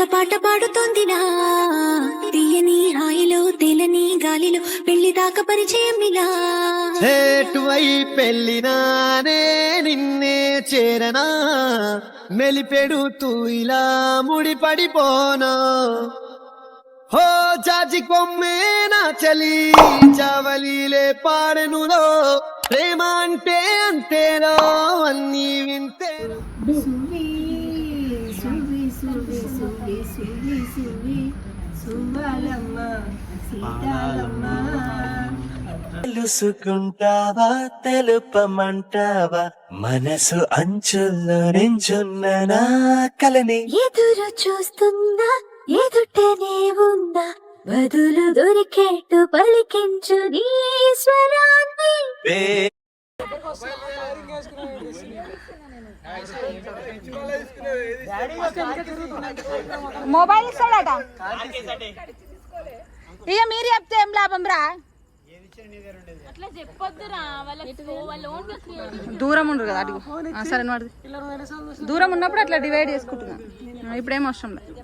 కొత్త పాట పాడుతోందినా తీయని హాయిలో తేలని గాలిలో పెళ్ళి దాకా పరిచయం ఇలా. చేటువై పెళ్ళినానే నిన్నే చేరనా. మెలిపెడుతూ ఇలా ముడిపడిపోనా. హో చాచి కొమ్మే నా చలి చావలీలే పాడెనులో. ప్రేమ అంటే అంతేనో అన్నీ వింటే తెలుసుకుంటావా తెలుపమంటావా? మనసు అంచుల్లో నించున్న నా కలని. ఎదురు చూస్తున్నా ఎదుటనే ఉందా బదులు దొరికేట్టు పలికించు నీ స్వరాన్ని. మొబైల్ ఇస్తాడట. ఇక మీరు చెప్తే ఏం లాభం రా? దూరం ఉండరు కదా అడుగు సరే వాడు దూరం ఉన్నప్పుడు అట్లా డివైడ్ చేసుకుంటున్నా. ఇప్పుడేం అవసరం లేదు.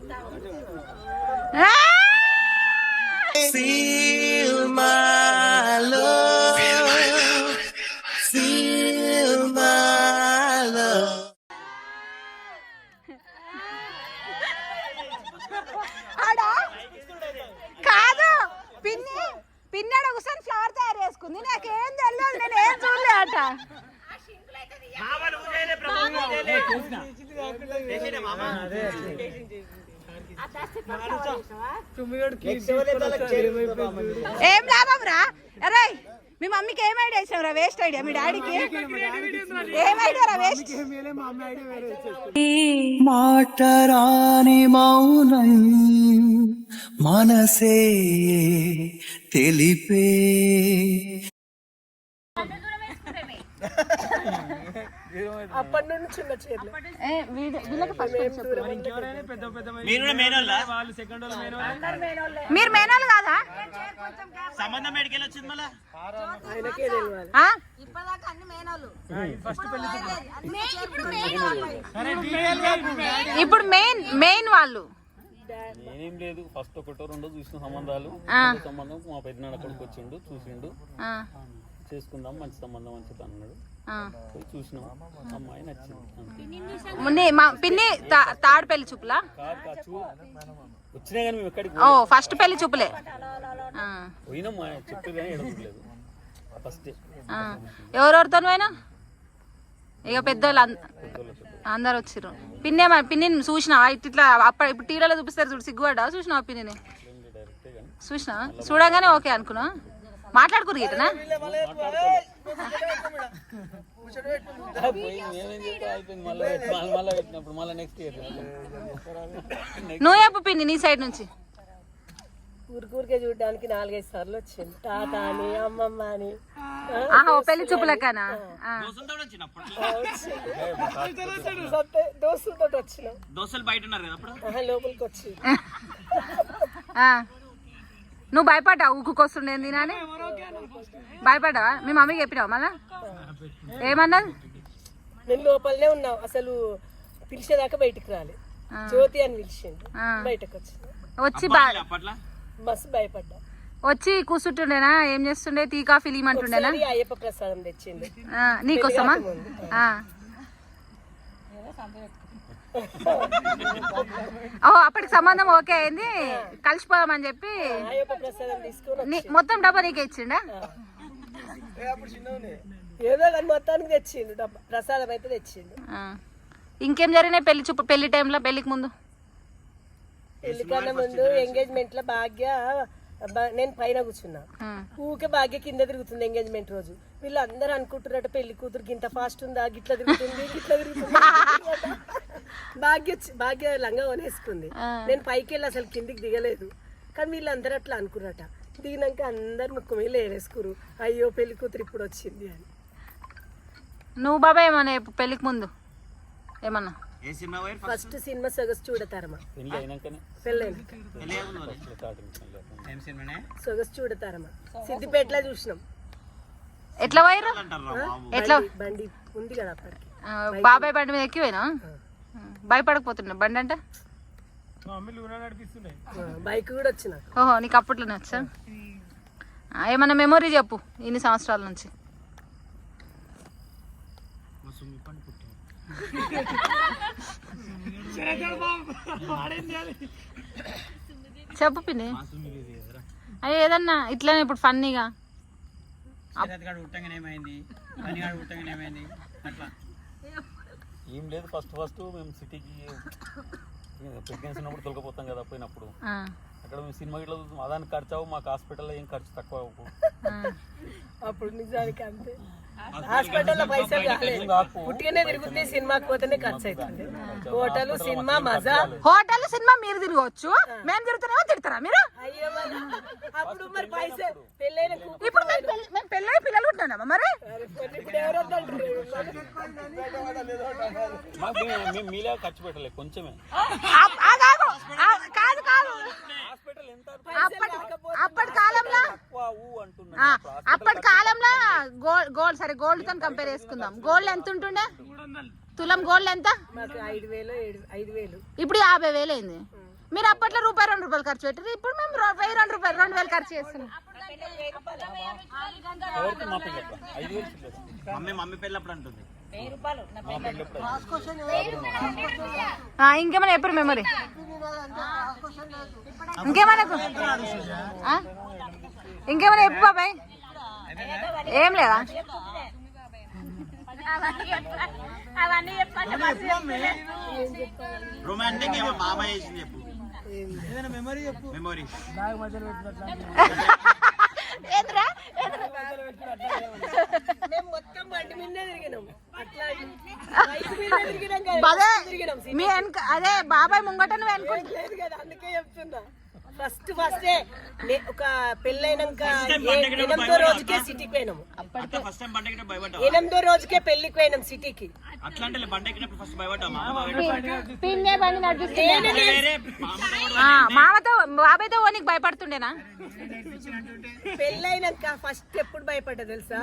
ఏం లాభం రా? అరే మీ మమ్మీకి ఏం ఐడియా ఇచ్చాం రా? వేస్ట్ ఐడియా మీ డాడీకి ఏం ఐడియా రా వేస్ట్ మాటరాని మౌనం మనసే తెలిపే అప్పటి నుండి చిన్న చీరలు వీళ్ళకి ఫస్ట్ మీరు మేనోళ్ళు? కాదా ఆయనకే తెలియాలి. ఆ? ఇప్పుడు మెయిన్ మెయిన్ వాళ్ళు. నేనేం లేదు ఫస్ట్ ఒకటో రెండో చూసిన సంబంధాలు సంబంధం మా పెద్దనాన్న అక్కడికి వచ్చిండు చూసిండు. ఆ, చేసుకుందాం మంచి సంబంధం అని చెప్పి అన్నాడు. పోయి చూసినాం. అమ్మాయి నచ్చింది అంతే. మున్ని మా పిన్ని తాడు పెళ్ళి చూపులా? కాదు కాదు చూ. వచ్చినా కానీ మేము ఎక్కడికి ఓ ఫస్ట్ పెళ్ళి చూపులే. పోయినాం మా చెప్పు కానీ ఎడలేదు ఫస్ట్. ఎవరెవరితో పోయినా? ఇక పెద్దోళ్ళు అంద- అందరు వచ్చిర్రు. పిన్నే పిన్నిని చూసినావా ఇట్ ఇట్లా అప్పుడు ఇప్పుడు టీవీలో చూపిస్తారు చూడు సిగ్గుపడ్డా? చూసినావా పిన్నిని? చూసినా చూడగానే ఓకే అనుకున్నా మాట్లాడుకురు గిటనా నువ్వు చెప్పు నీ సైడ్ నుంచి. ఊరికూరికే చూడడానికి నాలుగైదు సార్లు వచ్చింది. తాత అని అమ్మమ్మ అని పెళ్ళి చూపులకనా దోస్తులతో వచ్చినాం. దోశలు బయట ఉన్నారు కదా అప్పుడు? ఆహా, లోపలికి వచ్చి ఆ. నువ్వు భయపడ్డావు ఊకుకొస్తుండే తినని? భయపడ్డావా? మీ మమ్మీకి చెప్పినావు మళ్ళా? ఏమన్నది? నేను లోపలనే ఉన్నావు. అసలు పిలిచేదాకా బయటికి రాలే. జ్యోతి అని పిలిచిండు. ఆ. బయటకు వచ్చింది వచ్చి మస్తు భయపడ్డా. వచ్చి కూర్చుంటుండేనా ఏం చేస్తుండే? టీ కాఫీ ఇమ్మంటుండేనా అయ్యప్ప ప్రసాదం తెచ్చిండు. ఆ, నీకోసమా? ఆ. ఓ అప్పటికి సంబంధం ఓకే అయింది. కలిసిపోదామని చెప్పి మొత్తం డబ్బా నీకే ఇచ్చిండా? ఏదో కానీ మొత్తానికి తెచ్చిండు డబ్బా. ప్రసాదం అయితే తెచ్చిండు. ఇంకేం జరిగినాయి పెళ్ళి చూపు పెళ్ళి టైంలో పెళ్ళికి ముందు? పెళ్ళి కన్నా ముందు ఎంగేజ్మెంట్లో భాగ్య నేను పైన కూర్చున్నా. ఊకే భాగ్య కింద తిరుగుతుంది ఎంగేజ్మెంట్ రోజు. వీళ్ళు అందరూ అనుకుంటున్నట్టు పెళ్ళి కూతురు గింత ఫాస్ట్ ఉందా గిట్ల తిరుగుతుంది గిట్ల తిరుగుతుంది. భాగ్య భాగ్య లంగా కొనేసుకుంది. నేను పైకి వెళ్ళి అసలు కిందికి దిగలేదు. కానీ వీళ్ళు అందరూ అట్లా అనుకున్నట దిగినాక అందరు ముక్కు మీద వేరేసుకురు అయ్యో పెళ్ళి కూతురు ఇప్పుడు వచ్చింది అని. నువ్వు బాబాయ్ ఏమన్నా పెళ్ళికి ముందు? ఏమన్నా? ఏ సినిమా వైర్ ఫస్ట్ సినిమా సొగసు చూడతారమా పెళ్ళి అయినాకనే. పెళ్ళైన సొగసు చూడతారమా సిద్దిపేటలో చూసినాం. ఎట్లా పోయారు ఎట్లా? బండి ఉంది కదా అప్పటికి. బాబాయ్ బండి మీద ఎక్కిపోయినా భయపడకపోతున్నా బండి అంటే? బైక్ కూడా వచ్చిన ఓహో నీకు అప్పట్లోనే వచ్చా ఏమన్నా మెమొరీ చెప్పు ఇన్ని సంవత్సరాల నుంచి. చెప్పు పిన్ని. అయ్యో ఏదన్నా ఇట్లనే ఇప్పుడు ఫన్నీగా. ఏం లేదు ఫస్ట్ ఫస్ట్ మేము సిటీకి ప్రెగ్నెన్సీ ఉన్నప్పుడు తొలకపోతాం కదా పోయినప్పుడు ఆ, అక్కడ మేము సినిమా ఇట్లా చూస్తాం అదానికి ఖర్చు అవ్వు మాకు హాస్పిటల్లో ఏం ఖర్చు తక్కువ అవ్వకు. ఆ. అప్పుడు నిజానికి అంతే హాస్పిటల్లో పైసలు కాలేదు కాకు. పుట్టిగానే తిరుగుతుంది సినిమాకి పోతేనే ఖర్చు అవుతుంది హోటల్ సినిమా మజా. హోటల్ సినిమా మీరు తిరగవచ్చు. మేము తిరుగుతున్నామో తిడతారా మీరు? అయ్యో మరి అప్పుడు మరి పైసలు పెళ్ళైన ఇప్పుడు మేము పెళ్ళి- పిల్లలు ఉంటున్నామా మరి? ఇప్పుడు ఎవరో మీలా ఖర్చు పెట్టలేదు కొంచెమే. కాదు కాదు హాస్పిటల్ ఎంత? అప్పటి కాలంలో అప్పటి సరే గోల్డ్తో కంపేర్ చేసుకుందాం. గోల్డ్ ఎంత ఉంటుండే? తులం గోల్డ్ ఎంత? ఇప్పుడు యాభై వేలు అయింది. మీరు అప్పట్లో రూపాయి రెండు రూపాయలు ఖర్చు పెట్టారు. ఇప్పుడు మేము వెయ్యి రెండు రూపాయలు రెండు వేలు ఖర్చు చేస్తున్నాం. ఇంకేమైనా ఎప్పుడు మెమరీ ఇంకేమైనా? ఇంకేమైనా చెప్పు బాబాయ్. ఏం లేదా? రొమాంటిక్ ఏమో చేసింది చెప్పు. మెమొరీ అదే మీ వెనక అదే బాబాయ్ ముంగట నువ్వు వెనుకుంటా అందుకే చెప్తున్నా. ఫస్ట్ ఫస్టే ఒక పెళ్ళైనాక ఎనిమిదో రోజుకే సిటీకి పోయినాము. ఎనిమిదో రోజుకే పెళ్ళికి పోయినాం సిటీకి. మామతో బాబాయ్తో ఓనికి భయపడుతుండేనా? పెళ్ళైనాక ఫస్ట్ ఎప్పుడు భయపడ్డా తెలుసా?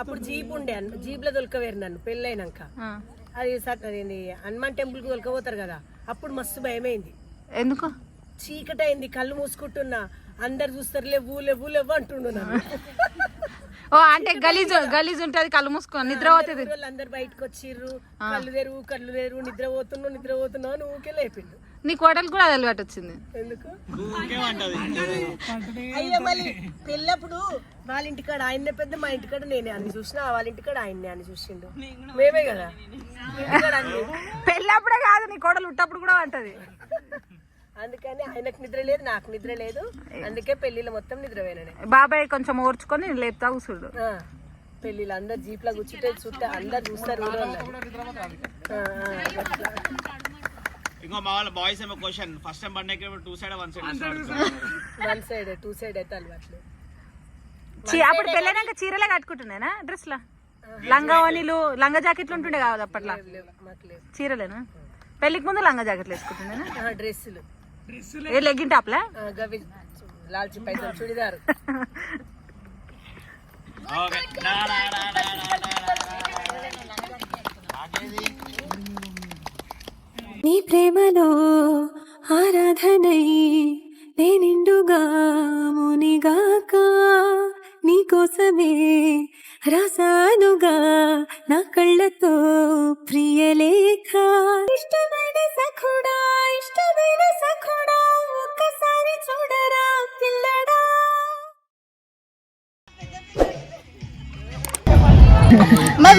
అప్పుడు జీప్ ఉండే జీప్లో దొలకవేరు నన్ను పెళ్ళైనాక. అది హనుమాన్ టెంపుల్కి దొలకపోతారు కదా అప్పుడు మస్తు భయమైంది. ఎందుకు? చీకటి అయింది కళ్ళు మూసుకుంటున్నా. అందరు చూస్తారు లేవు లేవు లేవు అంటుండు ఓ అంటే గలీజ్ గలీజ్ ఉంటది కళ్ళు మూసుకొని నిద్ర పోతుంది. అందరు బయటకు వచ్చిర్రు. కళ్ళు తెరువు కళ్ళు తెరువు నిద్ర పోతున్నావు నిద్ర పోతున్నావు అని ఊకే లేపిండు. నీ కోటలు కూడా అది అలవాటు వచ్చింది. ఎందుకు? అయ్యో మళ్ళీ పెళ్ళప్పుడు వాళ్ళ ఇంటికాడ ఆయన్నే పెద్ద మా ఇంటికాడ నేనే అని చూసిన వాళ్ళ ఇంటికాడ ఆయన్నే అని చూసిండు. మేమే కదా? పెళ్ళప్పుడే కాదు నీ కోడలు ఉట్టప్పుడు కూడా అంటది అందుకని ఆయనకు నిద్ర లేదు నాకు నిద్ర లేదు. అందుకే పెళ్ళిలో మొత్తం నిద్ర పోయినానే బాబాయ్ కొంచెం ఓర్చుకొని లేపుతా కూర్చుడు పెళ్ళిలో అందరు జీప్లో కూర్చుంటే చుట్టూ అందరు చూస్తారు. ఇంకో మా వాళ్ళ బాయ్స్ ఏమో క్వశ్చన్ ఫస్ట్ టైం ఎక్కినప్పుడు two side one side one side two side అయితే అలవాట్లేదు చీ- అప్పుడు పెళ్ళైనాక చీరలే కట్టుకుంటుండేనా డ్రెస్ లా లంగా ఓనీలు లంగా జాకెట్లు ఉంటుండే కాదు అప్పట్లో? చీరలేనా? పెళ్ళికి ముందు లంగా జాకెట్లు వేసుకుంటుండేనా? ఆ, డ్రెస్సులు. ఏ లెగ్గిన్ టాప్లా ఆ, గవి లాల్చి పైసలు చుడిదారు. నీ ప్రేమలో ఆరాధనై నేనిండుగా మునిగాక నీకోసమే రాసానుగా నా కళ్ళతో ప్రియలేఖ. ఇష్టమైన సఖుడా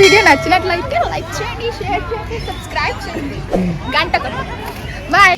వీడియో నచ్చినట్లయితే లైక్ చేయండి షేర్ చేయండి సబ్స్క్రైబ్ చేయండి. గంట బాయ్.